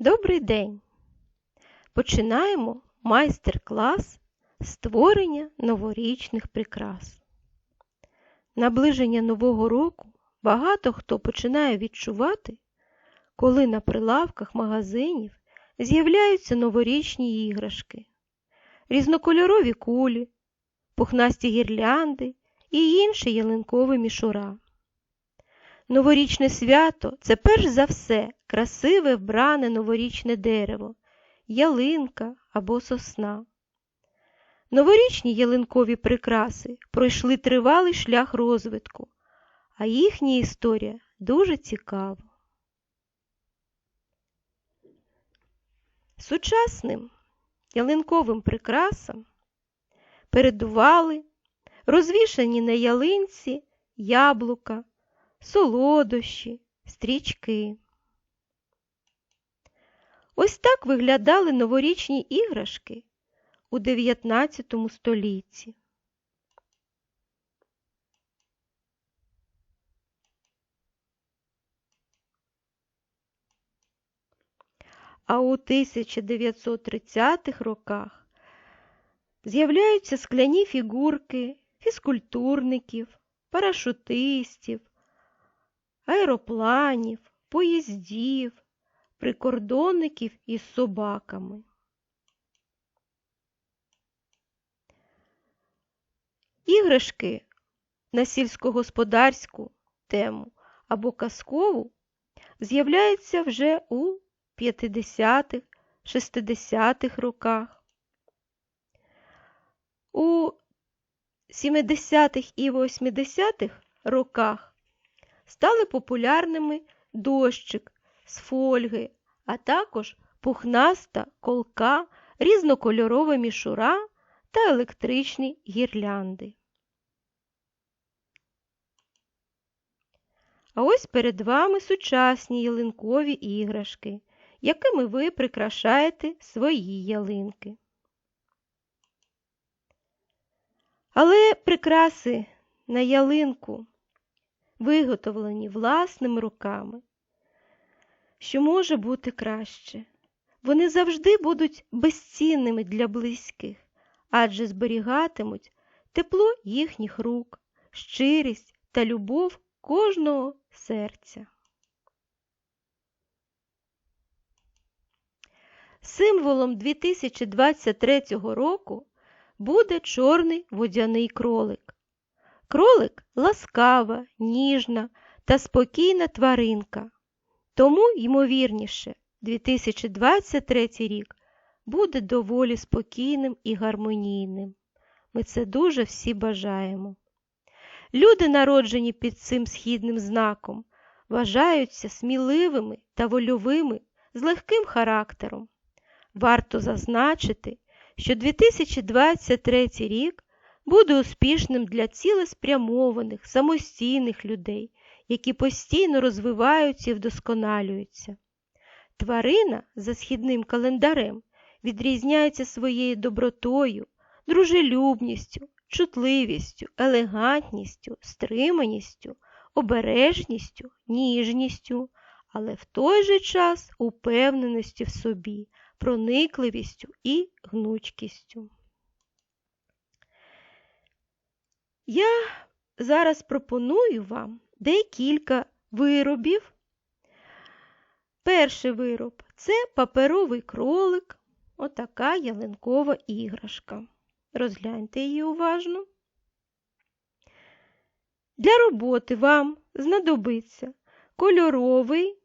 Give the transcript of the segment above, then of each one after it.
Добрий день! Починаємо майстер-клас створення новорічних прикрас. Наближення Нового року багато хто починає відчувати, коли на прилавках магазинів з'являються новорічні іграшки, різнокольорові кулі, пухнасті гірлянди і інші ялинкові мішура. Новорічне свято це перш за все красиве вбране новорічне дерево, ялинка або сосна. Новорічні ялинкові прикраси пройшли тривалий шлях розвитку, а їхня історія дуже цікава. Сучасним ялинковим прикрасам передували розвішані на ялинці яблука, солодощі, стрічки. Ось так виглядали новорічні іграшки у 19 столітті. А у 1930-х роках з'являються скляні фігурки фізкультурників, парашутистів, аеропланів, поїздів, прикордонників із собаками. Іграшки на сільськогосподарську тему або казкову з'являються вже у 50-х, 60-х роках. У 70-х і 80-х роках стали популярними дощик з фольги, а також пухнаста колка, різнокольорова мішура та електричні гірлянди. А ось перед вами сучасні ялинкові іграшки, якими ви прикрашаєте свої ялинки. Але прикраси на ялинку виготовлені власними руками, що може бути краще. Вони завжди будуть безцінними для близьких, адже зберігатимуть тепло їхніх рук, щирість та любов кожного серця. Символом 2023 року буде чорний водяний кролик. Кролик ласкава, ніжна та спокійна тваринка. Тому, ймовірніше, 2023 рік буде доволі спокійним і гармонійним. Ми це дуже всі бажаємо. Люди, народжені під цим східним знаком, вважаються сміливими та вольовими з легким характером. Варто зазначити, що 2023 рік буде успішним для цілеспрямованих, самостійних людей, які постійно розвиваються і вдосконалюються. Тварина за східним календарем відрізняється своєю добротою, дружелюбністю, чутливістю, елегантністю, стриманістю, обережністю, ніжністю, але в той же час упевненості в собі, проникливістю і гнучкістю. Я зараз пропоную вам декілька виробів. Перший вироб це паперовий кролик, отака ялинкова іграшка. Розгляньте її уважно. Для роботи вам знадобиться кольоровий,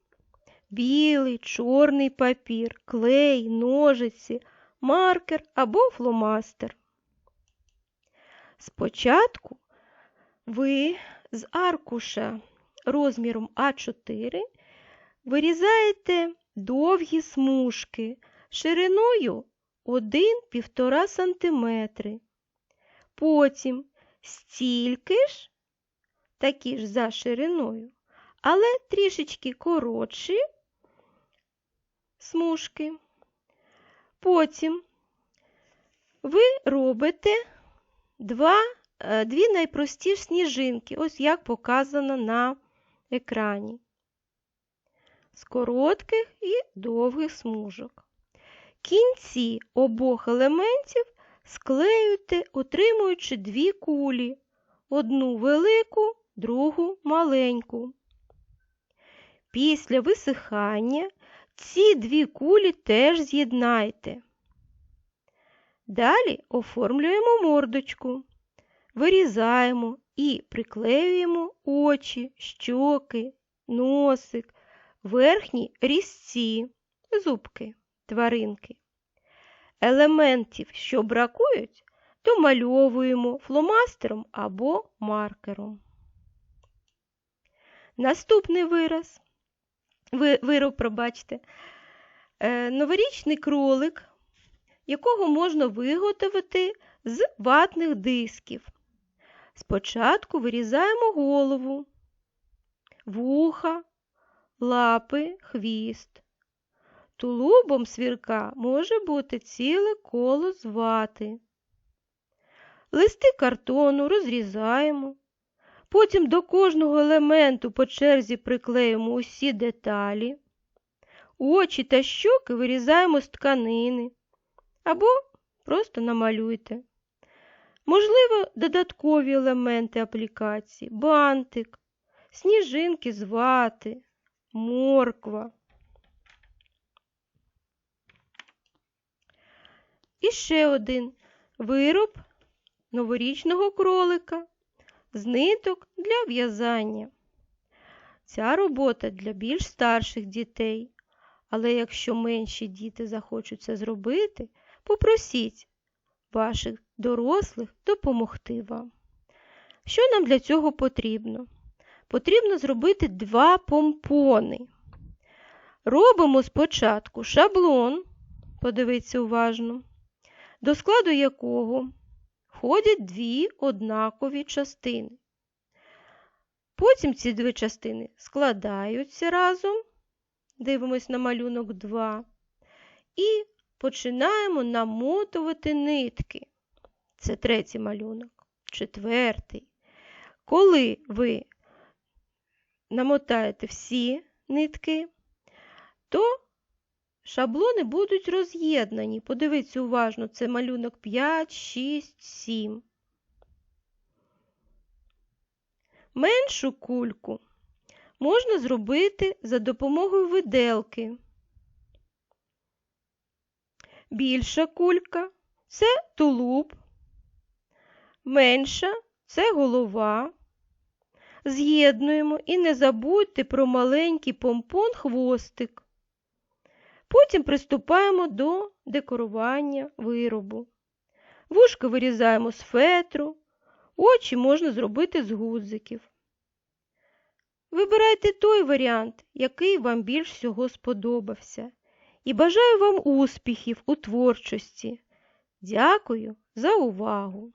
білий, чорний папір, клей, ножиці, маркер або фломастер. Спочатку ви з аркуша розміром А4 вирізаєте довгі смужки шириною 1-1,5 см. Потім стільки ж, такі ж за шириною, але трішечки коротші смужки. Потім ви робите два, е, дві найпростіші сніжинки, ось як показано на екрані. з коротких і довгих смужок. Кінці обох елементів склеюйте, отримуючи дві кулі, одну велику, другу маленьку. Після висихання ці дві кулі теж з'єднайте. Далі оформлюємо мордочку, вирізаємо і приклеюємо очі, щоки, носик, верхні різці, зубки, тваринки. Елементів, що бракують, домальовуємо фломастером або маркером. Наступний вираз, ви, вироб, пробачте, е, новорічний кролик, якого можна виготовити з ватних дисків. Спочатку вирізаємо голову, вуха, лапи, хвіст. Тулубом свірка може бути ціле коло з вати. Листи картону розрізаємо. Потім до кожного елементу по черзі приклеїмо усі деталі. Очі та щоки вирізаємо з тканини або просто намалюйте. Можливо, додаткові елементи аплікації, бантик, сніжинки з вати, морква. І ще один вироб новорічного кролика з ниток для в'язання. Ця робота для більш старших дітей, але якщо менші діти захочуть це зробити, попросіть ваших дорослих допомогти вам. Що нам для цього потрібно? Потрібно зробити два помпони. Робимо спочатку шаблон, подивіться уважно, до складу якого входять дві однакові частини. Потім ці дві частини складаються разом, дивимось на малюнок 2, і починаємо намотувати нитки. Це третій малюнок, четвертий. Коли ви намотаєте всі нитки, то шаблони будуть роз'єднані. Подивіться уважно, це малюнок 5, 6, 7. Меншу кульку можна зробити за допомогою виделки. Більша кулька це тулуб, менша це голова. З'єднуємо і не забудьте про маленький помпон хвостик. Потім приступаємо до декорування виробу. Вушка вирізаємо з фетру, очі можна зробити з гудзиків. Вибирайте той варіант, який вам більш всього сподобався. І бажаю вам успіхів у творчості. Дякую за увагу!